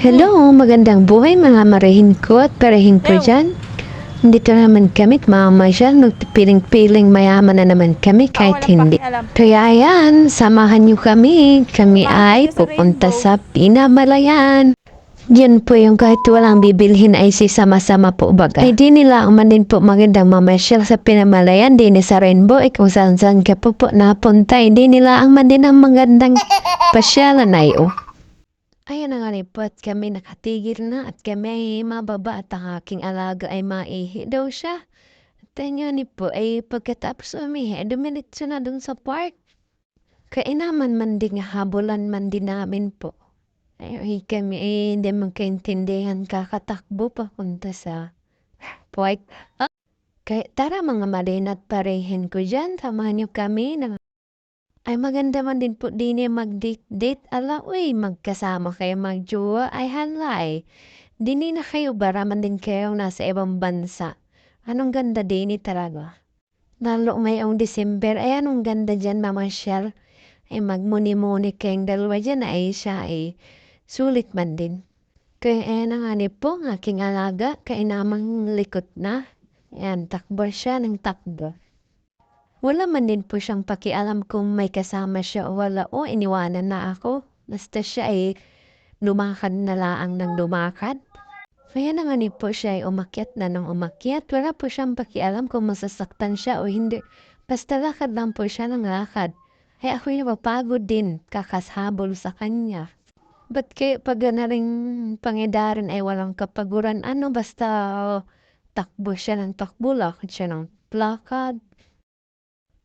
Hello, magandang buhay mga marihin ko at parehin ko dyan. Dito naman kami, mamamasyal, nagpiling-piling mayaman na naman kami kahit walang hindi. Kaya yan, samahan niyo kami. Kami ay pupunta sa Pinamalayan. Yan po yung kahit walang bibilhin ay si sama-sama po baga. Ay di nila man din po magandang mamasyal sa Pinamalayan, di ni sa Rainbow, ay kung saan saan ka po po napunta, ay di nila ang man din ang magandang pasyalan ay oh. Ayan na nga rin po at kami nakatigil na at kami ay mababa at ang aking alaga ay maihi daw siya. At yan ni po ay pagkatapos umihi, ay dumiritso na dun sa park. Kainaman man din habulan man din namin po. Ay, kami ay hindi magkaintindihan kakatakbo papunta sa park. Ah, Kaya tara mga marin at parehin ko dyan, samahan niyo kami ng ay maganda man din po din eh mag-date-date. Ala, uy, magkasama kayo magjowa. Ay, halay. Dini na kayo, bara man din kayo nasa ibang bansa. Anong ganda din eh talaga. Lalo may ang December. Ay, anong ganda dyan, Mama Shell. Ay, magmuni-muni kayong dalawa dyan. Ay, siya ay sulit man din. Kaya eh, na nga ni po, aking alaga, kaya namang likot na. Yan, takbo siya ng takbo. Wala man din po siyang pakialam kung may kasama siya o wala o iniwanan na ako. Basta siya ay lumakad na laang ng lumakad. Kaya naman po siya ay umakyat na ng umakyat. Wala po siyang pakialam kung masasaktan siya o hindi. Basta lakad lang po siya ng lakad. Ay ako'y napapagod din kakashabol sa kanya. Ba't kaya pag na rin pangidarin ay walang kapaguran? Ano basta oh, takbo siya ng takbo, lakad siya ng plakad.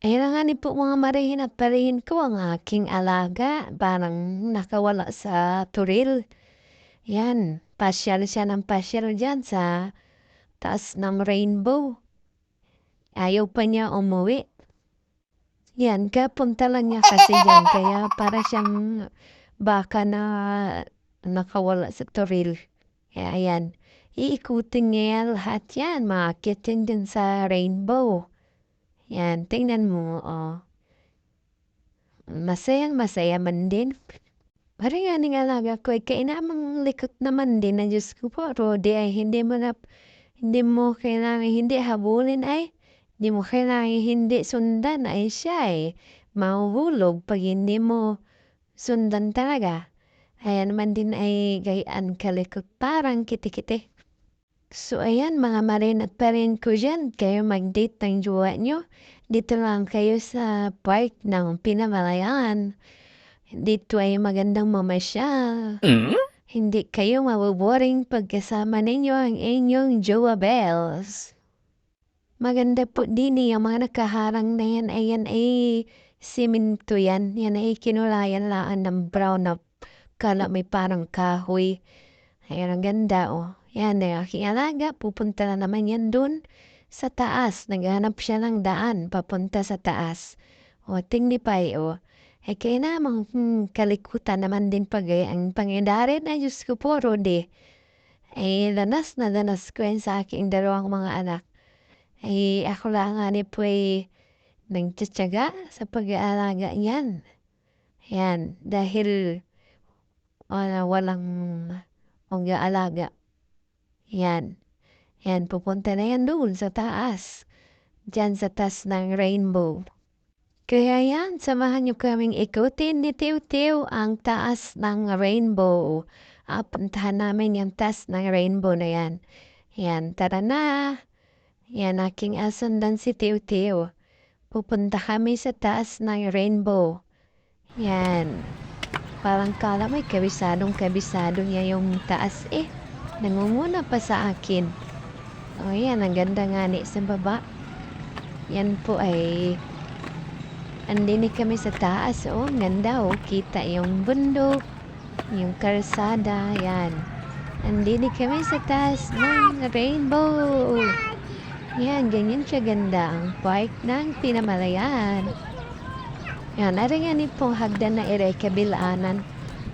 Ni po mga marihin at parihin ko ang aking alaga. Parang nakawala sa turil. Yan, pasyal siya ng pasyal dyan sa taas ng rainbow. Ayaw pa niya umuwi. Yan, kapunta lang niya kasi dyan. Kaya para siyang baka na nakawala sa turil. Kaya yan, iikutin niya lahat yan. Yan dyan sa rainbow. Yan, tingnan mo, oh. Masayang masaya man din. Parang nga alaga ko, ay kainamang likot naman din na Diyos ko po, Rodi, ay hindi mo na, hindi mo kailangan hindi habulin ay, hindi mo kailangan hindi sundan ay siya ay mahuhulog pag hindi mo sundan talaga. Ayan man din ay gayaan kalikot parang kiti-kiti. So ayan mga marin at parin ko dyan, kayo mag-date ng jowa nyo. Dito lang kayo sa park ng Pinamalayan. Dito ay magandang mamasyal. Hindi kayo mabuboring pagkasama ninyo ang inyong jowa bells. Maganda po din eh, ang mga nakaharang na yan, ayan ay siminto yan. Yan ay kinulayan laan ng brown na kala may parang kahoy. Ayan, ang ganda oh. Yan, ang aking alaga, pupunta na naman yan dun sa taas. Naghanap siya ng daan, papunta sa taas. O, tingni pa eh, o. Eh, kaya namang hmm, kalikutan naman din pag eh, ang pangyayari na Diyos ko po, Rodi. Eh, danas na danas ko sa aking dalawang mga anak. Eh, ako lang nga ni po eh, nagtsatsaga sa pag-aalaga yan. Yan, dahil wala, walang mag-aalaga. Yan. Yan, pupunta na yan doon sa taas. Diyan sa taas ng rainbow. Kaya yan, samahan niyo kaming ikutin ni Tiw Tiw ang taas ng rainbow. Puntahan namin yung taas ng rainbow na yan. Yan, tara na. Yan, aking asundan si Tiw Tiw. Pupunta kami sa taas ng rainbow. Yan. Parang kala may kabisadong kabisado niya yung taas eh. Nangunguna pa sa akin. O yan, ang ganda nga ni sa baba. Yan po ay... Andini kami sa taas. Oh, ang ganda oh. Kita yung bundok. Yung karsada. Yan. Andini kami sa taas ng rainbow. Yan, ganyan siya ganda ang park ng Pinamalayan. Yan, naringan pong hagdan na ere kabilaanan.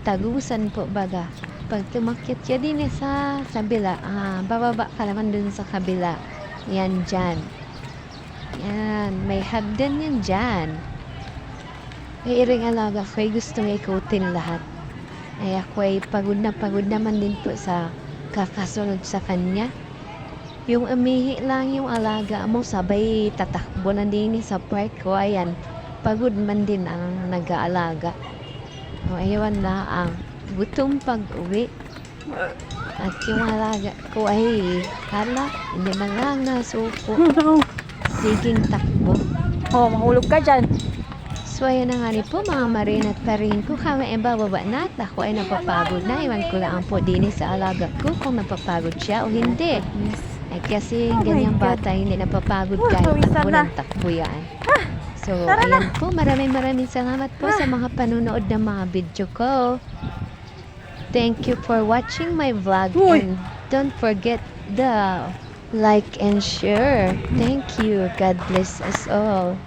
Tagusan po baga. Pag tumakyat siya din eh sa kabila, ah, bababa ka naman dun sa kabila. Yan dyan. Yan, may hagdan yan dyan. May iring alaga ko'y gustong ikutin lahat. Ay ako ay pagod na pagod naman din po sa kakasunod sa kanya. Yung umihi lang yung alaga mo, sabay tatakbo na din sa park ko. Ayan, pagod man din ang nag-aalaga. O ayawan na ang gutom pag-uwi. At yung alaga ko ay, hala, hindi man lang nasuko. Siging takbo. Oh, mahulog ka dyan. So ayan na nga rin po mga marin at parin ko kami ay bababa na at ako ay napapagod na. Iwan ko lang po din sa alaga ko kung napapagod siya o hindi. Ay kasi Oh ganyang bata hindi napapagod Oh, kahit takbo na. ng takbo yan. So tara ayan po maraming maraming salamat po sa mga panunood ng mga video ko. Thank you for watching my vlog Uy. and don't forget the like and share. Thank you. God bless us all.